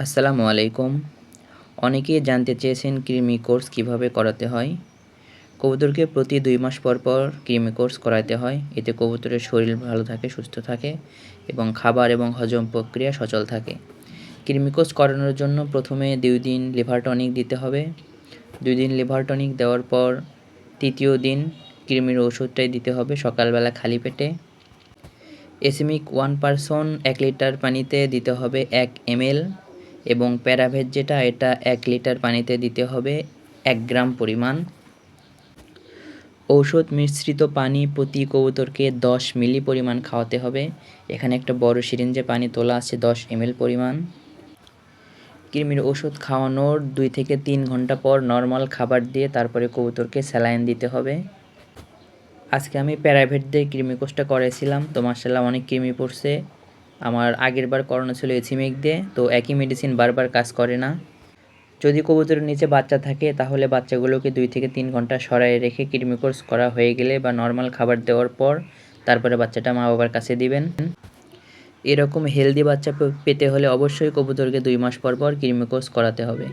আসসালামু আলাইকুম। অনেকেই জানতে চেয়েছেন কৃমি কোর্স কীভাবে করাতে হয়। কবুতরকে প্রতি দুই মাস পর পর কৃমি কোর্স করাতে হয়। এতে কবুতরের শরীর ভালো থাকে, সুস্থ থাকে এবং খাবার এবং হজম প্রক্রিয়া সচল থাকে। কৃমি কোর্স করানোর জন্য প্রথমে দুই দিন লিভার টনিক দিতে হবে। দুই দিন লিভার টনিক দেওয়ার পর তৃতীয় দিন কৃমির ওষুধটাই দিতে হবে সকালবেলা খালি পেটে। এসিমিক ওয়ান পারসন এক লিটার পানিতে দিতে হবে এক এমএল। এবং প্যারাভেট যেটা, এটা এক লিটার পানিতে দিতে হবে এক গ্রাম পরিমাণ। ঔষধ মিশ্রিত পানি প্রতি কবুতরকে দশ মিলি পরিমাণ খাওয়াতে হবে। এখানে একটা বড় সিরিঞ্জে পানি তোলা আছে দশ এমএল পরিমাণ। কৃমির ওষুধ খাওয়ানোর দুই থেকে তিন ঘণ্টা পর নর্মাল খাবার দিয়ে তারপরে কবুতরকে স্যালাইন দিতে হবে। আজকে আমি প্যারাভেট দিয়ে কৃমি কোষটা করেছিলাম। তো মার্শাল্লাহ অনেক কৃমি পড়ছে। আমার আগের বার করানো ছিল এসিমিক দিয়ে, তো একই মেডিসিন বারবার কাজ করে না। যদি কবুতরের নিচে বাচ্চা থাকে, তাহলে বাচ্চাগুলোকে দুই থেকে তিন ঘণ্টা সরাই রেখে কিডমিকোর্স করা হয়ে গেলে বা নর্মাল খাবার দেওয়ার পর তারপরে বাচ্চাটা মা বাবার কাছে দিবেন। এরকম হেলদি বাচ্চা পেতে হলে অবশ্যই কবুতরকে দুই মাস পর পর কিডমিকোর্স করাতে হবে।